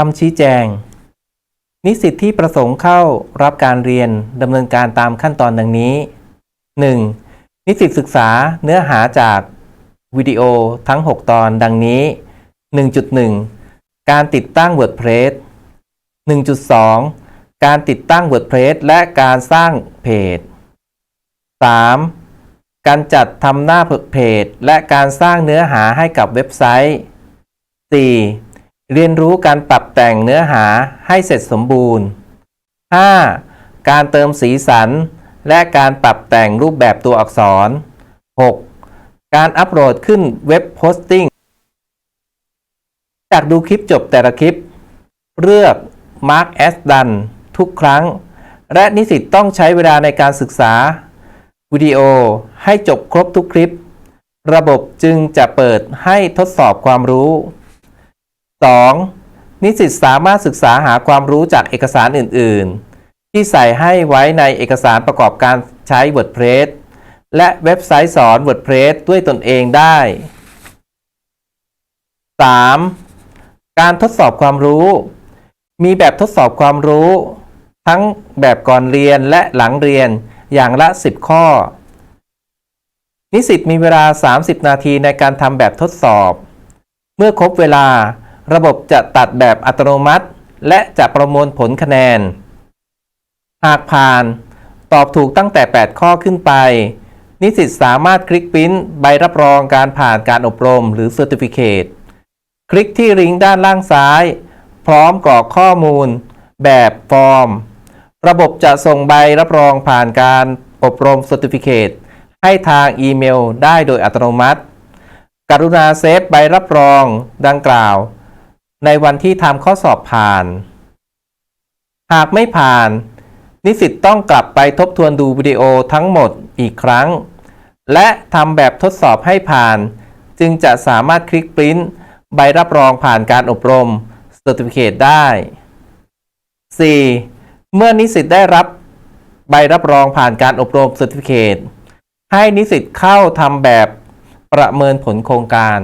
คำชี้แจง นิสิตที่ประสงค์เข้ารับการเรียนดำเนินการตามขั้นตอนดังนี้ 1. นิสิตศึกษาเนื้อหาจากวิดีโอทั้ง 6 ตอนดังนี้ 1.1 การติดตั้ง WordPress 1.2 การติดตั้ง WordPress และการสร้างเพจ 3. การจัดทำหน้าเพจ และการสร้างเนื้อหาให้กับเว็บไซต์ 4. เรียนรู้การปรับแต่งเนื้อหาให้เสร็จสมบูรณ์ 5. การเติมสีสัน และการปรับแต่งรูปแบบตัวอักษร 6. การอัปโหลดขึ้นเว็บโพสติ้ง จากดูคลิปจบแต่ละคลิป เลือก Mark as done ทุกครั้ง และนิสิตต้องใช้เวลาในการศึกษา วิดีโอให้จบครบทุกคลิป ระบบจึงจะเปิดให้ทดสอบความรู้ 2. นิสิตสามารถศึกษาหาความรู้จากเอกสารอื่น ๆ ที่ใส่ให้ไว้ในเอกสารประกอบการใช้ WordPress และเว็บไซต์สอน WordPress ด้วยตนเองได้ 3. การทดสอบความรู้ มีแบบทดสอบความรู้ ทั้งแบบก่อนเรียนและหลังเรียนอย่างละ 10 ข้อ นิสิตมีเวลา 30 นาทีในการทำแบบทดสอบ เมื่อครบเวลา ระบบจะตัดแบบอัตโนมัติ และจะประมวลผลคะแนน หากผ่านตอบถูกตั้งแต่ 8 ข้อขึ้นไป นิสิตสามารถคลิกปริ้นใบรับรองการผ่านการอบรมหรือ Certificate คลิกที่ลิงก์ด้านล่างซ้าย พร้อมกรอกข้อมูล แบบฟอร์ม ระบบจะส่งใบรับรองผ่านการอบรม Certificate ให้ทางอีเมลได้โดยอัตโนมัติ กรุณาเซฟใบรับรองดังกล่าว ในวันที่ทำข้อสอบผ่าน หากไม่ผ่าน นิสิตต้องกลับไปทบทวนดูวิดีโอทั้งหมดอีกครั้ง และทำแบบทดสอบให้ผ่าน จึงจะสามารถคลิกปริ้นใบรับรองผ่านการอบรม Certificate ได้ 4. เมื่อนิสิตได้รับใบรับรองผ่านการอบรม Certificate ให้นิสิตเข้าทำแบบประเมินผลโครงการ